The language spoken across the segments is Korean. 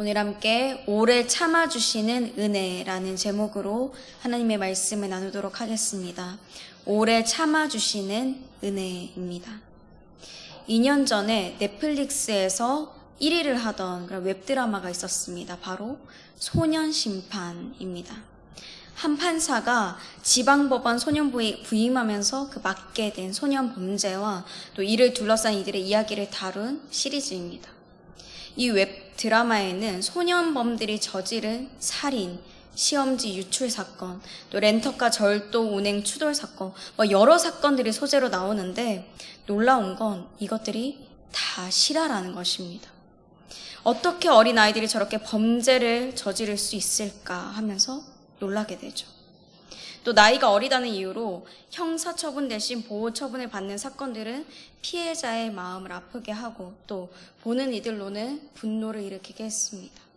오늘 함께 오래 참아주시는 은혜라는 제목으로 하나님의 말씀을 나누도록 하겠습니다. 오래 참아주시는 은혜입니다. 2년 전에 넷플릭스에서 1위를 하던 그런 웹드라마가 있었습니다. 바로 소년 심판입니다. 한 판사가 지방법원 소년 부임- 부임하면서 그 맡게 된 소년 범죄와 또 이를 둘러싼 이들의 이야기를 다룬 시리즈입니다. 이 웹 드라마에는 소년범들이 저지른 살인, 시험지 유출 사건, 또 렌터카 절도 운행 추돌 사건, 뭐 여러 사건들이 소재로 나오는데 놀라운 건 이것들이 다 실화라는 것입니다. 어떻게 어린 아이들이 저렇게 범죄를 저지를 수 있을까 하면서 놀라게 되죠. 또 나이가 어리다는 이유로 형사 처분 대신 보호 처분을 받는 사건들은 피해자의 마음을 아프게 하고 또 보는 이들로는 분노를 일으키게 했습니다.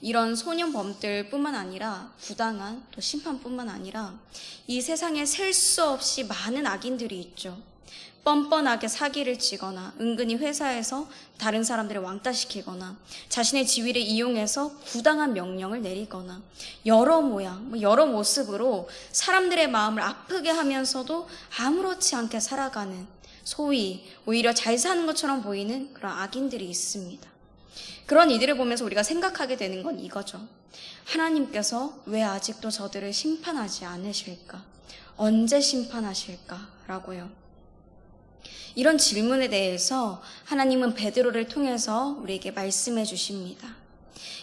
이런 소년범들 뿐만 아니라 부당한 또 심판뿐만 아니라 이 세상에 셀 수 없이 많은 악인들이 있죠. 뻔뻔하게 사기를 치거나 은근히 회사에서 다른 사람들을 왕따시키거나 자신의 지위를 이용해서 부당한 명령을 내리거나 여러 모양, 뭐 여러 모습으로 사람들의 마음을 아프게 하면서도 아무렇지 않게 살아가는 소위 오히려 잘 사는 것처럼 보이는 그런 악인들이 있습니다. 그런 이들을 보면서 우리가 생각하게 되는 건 이거죠. 하나님께서 왜 아직도 저들을 심판하지 않으실까? 언제 심판하실까라고요. 이런 질문에 대해서 하나님은 베드로를 통해서 우리에게 말씀해 주십니다.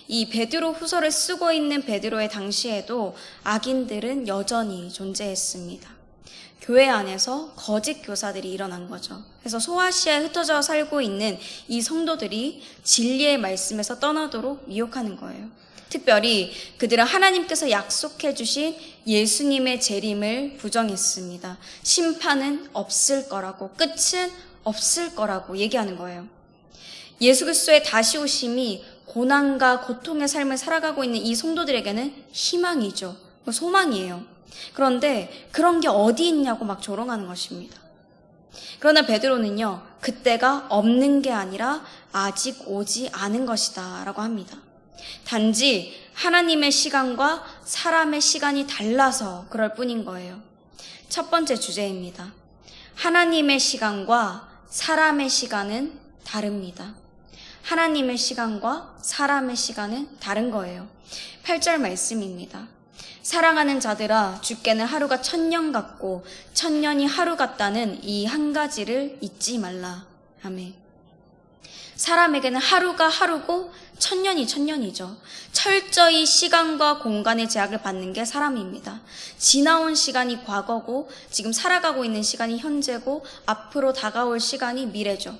이 베드로 후서를 쓰고 있는 베드로의 당시에도 악인들은 여전히 존재했습니다. 교회 안에서 거짓 교사들이 일어난 거죠. 그래서 소아시아에 흩어져 살고 있는 이 성도들이 진리의 말씀에서 떠나도록 미혹하는 거예요. 특별히 그들은 하나님께서 약속해 주신 예수님의 재림을 부정했습니다. 심판은 없을 거라고, 끝은 없을 거라고 얘기하는 거예요. 예수 그리스도의 다시 오심이 고난과 고통의 삶을 살아가고 있는 이 성도들에게는 희망이죠. 소망이에요. 그런데 그런 게 어디 있냐고 막 조롱하는 것입니다. 그러나 베드로는요, 그때가 없는 게 아니라 아직 오지 않은 것이다 라고 합니다. 단지 하나님의 시간과 사람의 시간이 달라서 그럴 뿐인 거예요. 첫 번째 주제입니다. 하나님의 시간과 사람의 시간은 다릅니다. 하나님의 시간과 사람의 시간은 다른 거예요. 8절 말씀입니다. 사랑하는 자들아 주께는 하루가 천년 같고 천년이 하루 같다는 이 한 가지를 잊지 말라. 아멘. 사람에게는 하루가 하루고 천년이 천년이죠. 철저히 시간과 공간의 제약을 받는 게 사람입니다. 지나온 시간이 과거고 지금 살아가고 있는 시간이 현재고 앞으로 다가올 시간이 미래죠.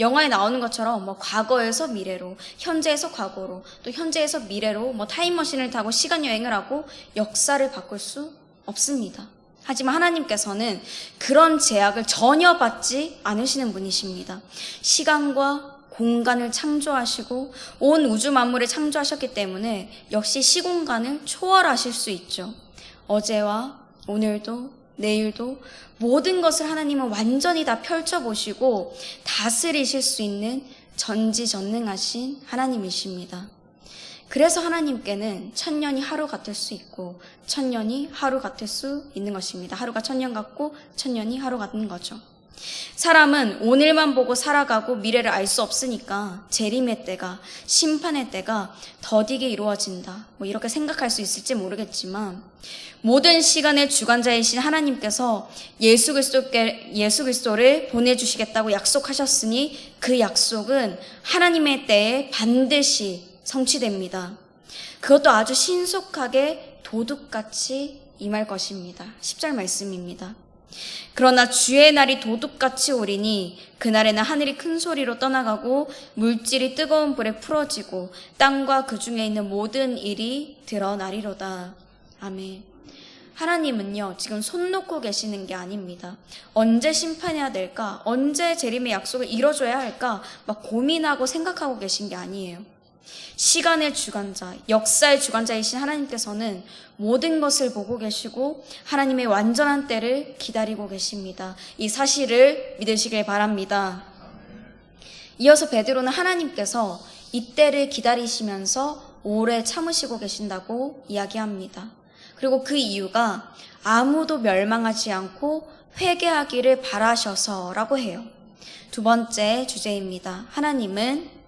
영화에 나오는 것처럼 뭐 과거에서 미래로, 현재에서 과거로, 또 현재에서 미래로 뭐 타임머신을 타고 시간 여행을 하고 역사를 바꿀 수 없습니다. 하지만 하나님께서는 그런 제약을 전혀 받지 않으시는 분이십니다. 시간과 공간을 창조하시고 온 우주 만물을 창조하셨기 때문에 역시 시공간을 초월하실 수 있죠. 어제와 오늘도 내일도 모든 것을 하나님은 완전히 다 펼쳐보시고 다스리실 수 있는 전지전능하신 하나님이십니다. 그래서 하나님께는 천년이 하루 같을 수 있고 천년이 하루 같을 수 있는 것입니다. 하루가 천년 같고 천년이 하루 같은 거죠. 사람은 오늘만 보고 살아가고 미래를 알 수 없으니까 재림의 때가 심판의 때가 더디게 이루어진다. 뭐 이렇게 생각할 수 있을지 모르겠지만 모든 시간의 주관자이신 하나님께서 예수 그리스도께 예수 그리스도를 보내 주시겠다고 약속하셨으니 그 약속은 하나님의 때에 반드시 성취됩니다. 그것도 아주 신속하게 도둑같이 임할 것입니다. 10절 말씀입니다. 그러나 주의 날이 도둑같이 오리니 그날에는 하늘이 큰 소리로 떠나가고 물질이 뜨거운 불에 풀어지고 땅과 그 중에 있는 모든 일이 드러나리로다. 아멘. 하나님은요, 지금 손 놓고 계시는 게 아닙니다. 언제 심판해야 될까? 언제 재림의 약속을 이뤄줘야 할까? 막 고민하고 생각하고 계신 게 아니에요. 시간의 주관자, 역사의 주관자이신 하나님께서는 모든 것을 보고 계시고 하나님의 완전한 때를 기다리고 계십니다. 이 사실을 믿으시길 바랍니다. 이어서 베드로는 하나님께서 이 때를 기다리시면서 오래 참으시고 계신다고 이야기합니다. 그리고 그 이유가 아무도 멸망하지 않고 회개하기를 바라셔서라고 해요. 두 번째 주제입니다. 하나님은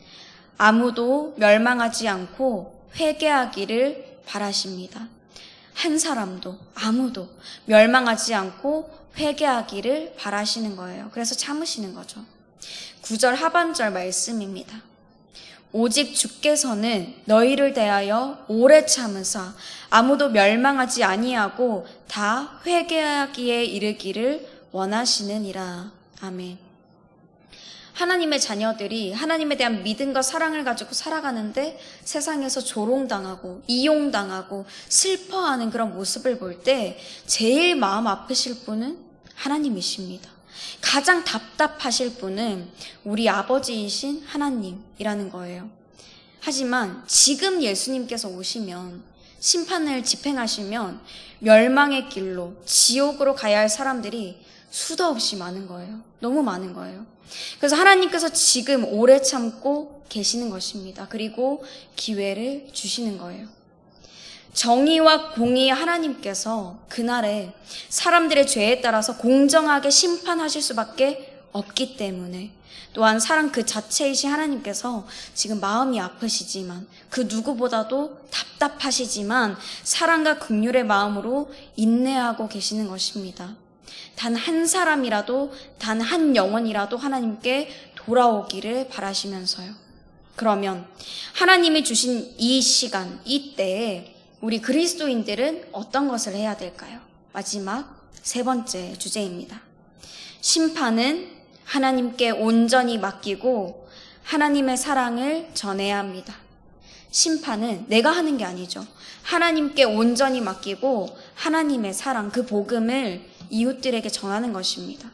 아무도 멸망하지 않고 회개하기를 바라십니다. 한 사람도 아무도 멸망하지 않고 회개하기를 바라시는 거예요. 그래서 참으시는 거죠. 9절 하반절 말씀입니다. 오직 주께서는 너희를 대하여 오래 참으사 아무도 멸망하지 아니하고 다 회개하기에 이르기를 원하시느니라. 아멘. 하나님의 자녀들이 하나님에 대한 믿음과 사랑을 가지고 살아가는데 세상에서 조롱당하고 이용당하고 슬퍼하는 그런 모습을 볼 때 제일 마음 아프실 분은 하나님이십니다. 가장 답답하실 분은 우리 아버지이신 하나님이라는 거예요. 하지만 지금 예수님께서 오시면 심판을 집행하시면 멸망의 길로 지옥으로 가야 할 사람들이 수도 없이 많은 거예요. 너무 많은 거예요. 그래서 하나님께서 지금 오래 참고 계시는 것입니다. 그리고 기회를 주시는 거예요. 정의와 공의 하나님께서 그날에 사람들의 죄에 따라서 공정하게 심판하실 수밖에 없기 때문에 또한 사랑 그 자체이신 하나님께서 지금 마음이 아프시지만 그 누구보다도 답답하시지만 사랑과 극률의 마음으로 인내하고 계시는 것입니다. 단 한 사람이라도 단 한 영혼이라도 하나님께 돌아오기를 바라시면서요. 그러면 하나님이 주신 이 시간, 이 때에 우리 그리스도인들은 어떤 것을 해야 될까요? 마지막 세 번째 주제입니다. 심판은 하나님께 온전히 맡기고 하나님의 사랑을 전해야 합니다. 심판은 내가 하는 게 아니죠. 하나님께 온전히 맡기고 하나님의 사랑, 그 복음을 이웃들에게 전하는 것입니다.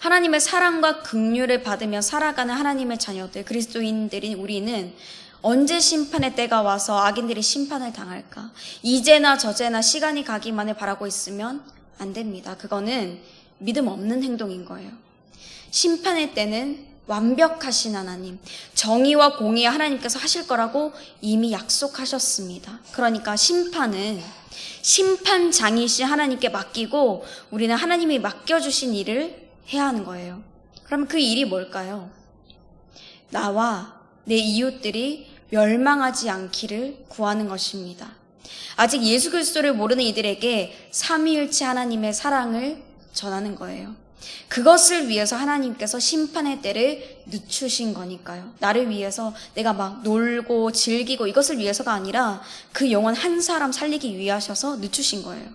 하나님의 사랑과 긍휼을 받으며 살아가는 하나님의 자녀들, 그리스도인들인 우리는 언제 심판의 때가 와서 악인들이 심판을 당할까? 이제나 저제나 시간이 가기만을 바라고 있으면 안 됩니다. 그거는 믿음 없는 행동인 거예요. 심판의 때는 완벽하신 하나님, 정의와 공의 하나님께서 하실 거라고 이미 약속하셨습니다. 그러니까 심판은 심판장이신 하나님께 맡기고 우리는 하나님이 맡겨주신 일을 해야 하는 거예요. 그럼 그 일이 뭘까요? 나와 내 이웃들이 멸망하지 않기를 구하는 것입니다. 아직 예수 그리스도를 모르는 이들에게 삼위일체 하나님의 사랑을 전하는 거예요. 그것을 위해서 하나님께서 심판의 때를 늦추신 거니까요. 나를 위해서 내가 막 놀고 즐기고 이것을 위해서가 아니라 그 영혼 한 사람 살리기 위하셔서 늦추신 거예요.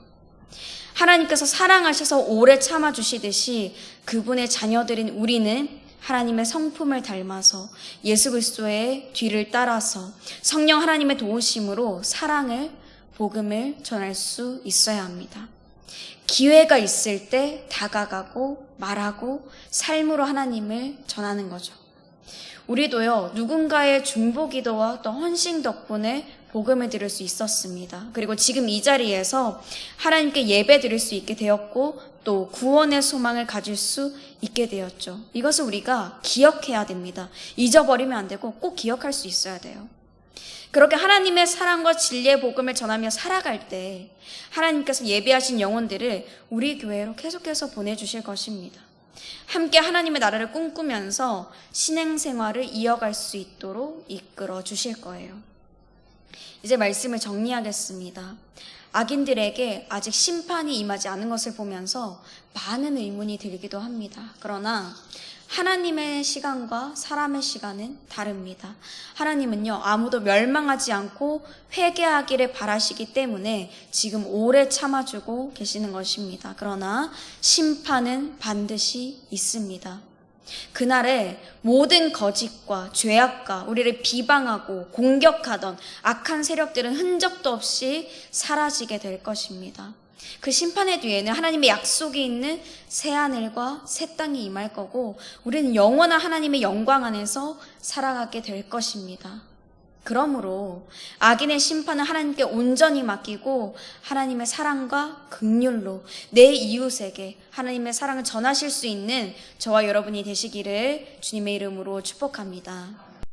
하나님께서 사랑하셔서 오래 참아주시듯이 그분의 자녀들인 우리는 하나님의 성품을 닮아서 예수 그리스도의 뒤를 따라서 성령 하나님의 도우심으로 사랑을 복음을 전할 수 있어야 합니다. 기회가 있을 때 다가가고 말하고 삶으로 하나님을 전하는 거죠. 우리도요, 누군가의 중보 기도와 또 헌신 덕분에 복음을 드릴 수 있었습니다. 그리고 지금 이 자리에서 하나님께 예배 드릴 수 있게 되었고 또 구원의 소망을 가질 수 있게 되었죠. 이것을 우리가 기억해야 됩니다. 잊어버리면 안 되고 꼭 기억할 수 있어야 돼요. 그렇게 하나님의 사랑과 진리의 복음을 전하며 살아갈 때 하나님께서 예비하신 영혼들을 우리 교회로 계속해서 보내주실 것입니다. 함께 하나님의 나라를 꿈꾸면서 신행 생활을 이어갈 수 있도록 이끌어 주실 거예요. 이제 말씀을 정리하겠습니다. 악인들에게 아직 심판이 임하지 않은 것을 보면서 많은 의문이 들기도 합니다. 그러나 하나님의 시간과 사람의 시간은 다릅니다. 하나님은요, 아무도 멸망하지 않고 회개하기를 바라시기 때문에 지금 오래 참아주고 계시는 것입니다. 그러나 심판은 반드시 있습니다. 그날에 모든 거짓과 죄악과 우리를 비방하고 공격하던 악한 세력들은 흔적도 없이 사라지게 될 것입니다. 그 심판의 뒤에는 하나님의 약속이 있는 새 하늘과 새 땅이 임할 거고 우리는 영원한 하나님의 영광 안에서 살아가게 될 것입니다. 그러므로 악인의 심판은 하나님께 온전히 맡기고 하나님의 사랑과 극률로 내 이웃에게 하나님의 사랑을 전하실 수 있는 저와 여러분이 되시기를 주님의 이름으로 축복합니다.